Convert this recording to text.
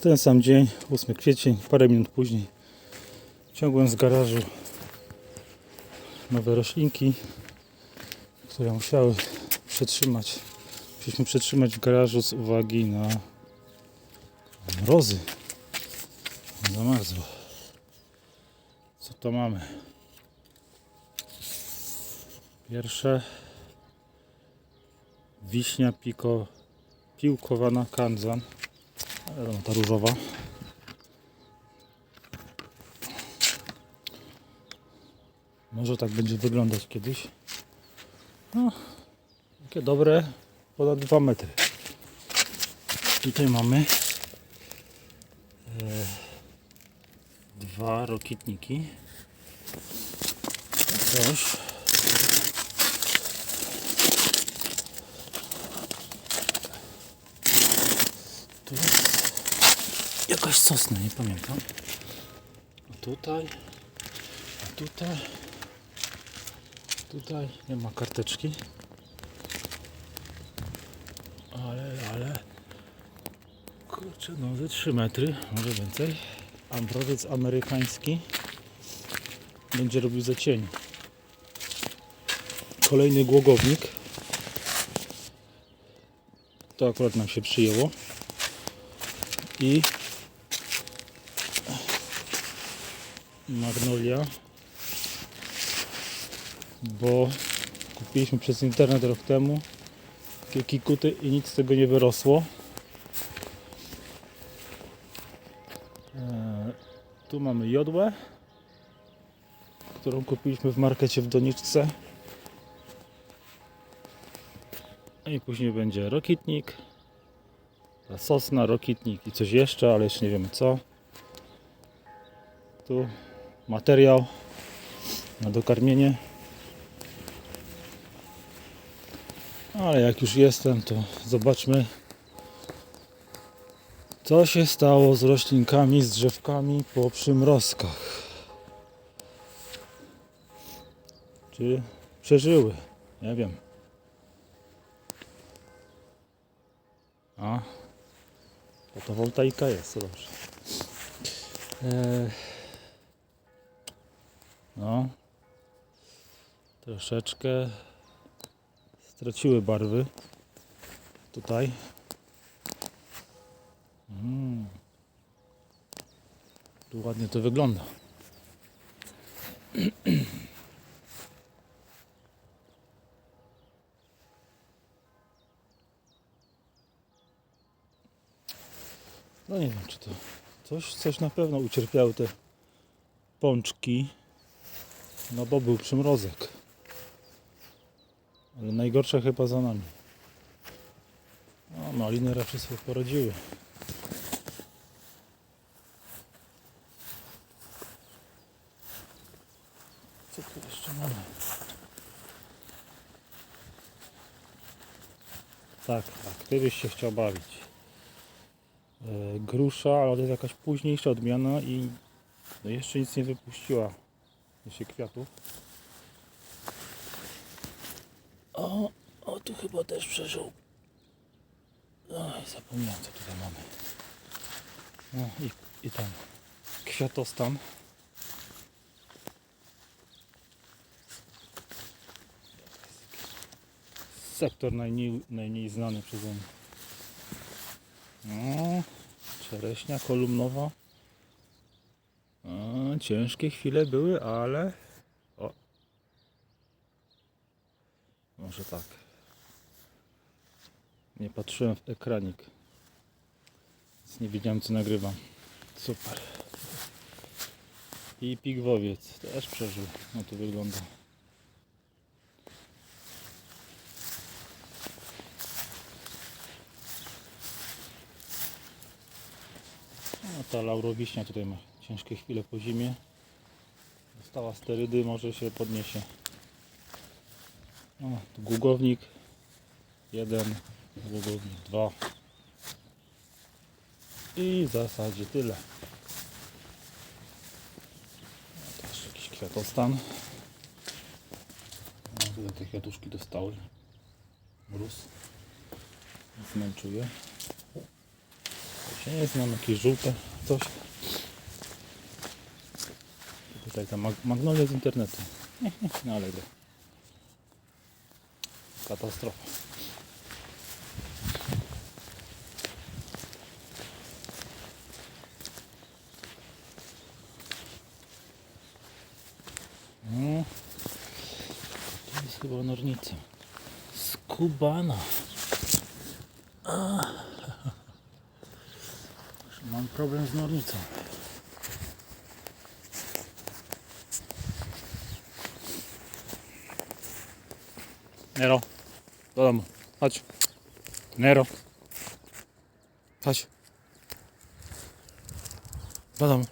Ten sam dzień, 8 kwiecień, parę minut później ciągłem z garażu nowe roślinki, które musiały przetrzymać. Musieliśmy przetrzymać w garażu z uwagi na mrozy. Zamarzło. Co to mamy? Pierwsze wiśnia piko, piłkowana kanzan. Wiadomo, ta różowa. Może tak będzie wyglądać kiedyś. No, takie dobre, ponad 2 metry. Tutaj mamy e, dwa rokitniki. Coś. Tu jakaś sosna, nie pamiętam. A tutaj, a tutaj, tutaj nie ma karteczki. Ale, ale, kurczę, no ze 3 metry, może więcej. Ambrowiec amerykański będzie robił za cień. Kolejny głogownik. To akurat nam się przyjęło. I magnolia, bo kupiliśmy przez internet rok temu kikuty i nic z tego nie wyrosło. Eee, Tu mamy jodłę, którą kupiliśmy w markecie w doniczce. I później będzie rokitnik, sosna, rokitnik i coś jeszcze, ale jeszcze nie wiemy co. Tu materiał na dokarmienie. Ale jak już jestem, to zobaczmy co się stało z roślinkami, z drzewkami po przymrozkach. Czy przeżyły? Nie wiem. A, fotowoltaika jest, dobrze. Eee, no, troszeczkę straciły barwy tutaj. Mm. Tu ładnie to wygląda. No nie wiem, czy to coś, coś na pewno ucierpiały te pączki. No bo był przymrozek. Ale najgorsze chyba za nami. No, maliny raczej sobie poradziły. Co tu jeszcze mamy? Tak, tak, ty byś się chciał bawić. E, grusza, ale to jest jakaś późniejsza odmiana i no jeszcze nic nie wypuściła. Jeszcze kwiatów. O, o tu chyba też przeżył. Oj, zapomniałem co tutaj mamy. No i, i tam kwiatostan. Sektor najmniej, najmniej znany przeze mnie. No, czereśnia kolumnowa. O, ciężkie chwile były, ale. O. Może tak. Nie patrzyłem w ekranik. Więc nie wiedziałem co nagrywam. Super. I pigwowiec też przeżył. No to wygląda. No ta laurowiśnia tutaj ma ciężkie chwile po zimie. Dostała sterydy, może się podniesie. No, tu głogownik. Jeden, głogownik dwa. I w zasadzie tyle. No, też jakiś kwiatostan. No, te kwiatuszki dostały. Mróz. Zmęczuje. To się Nie znam, jakieś żółte, coś. Tutaj ta mag magnolia z internetu. Ale to katastrofa. No. To jest chyba nornica. Skubana. Mam problem z nornicą. Nero. Dolan mı? Kaç. Nero. Kaç. Dolan mı?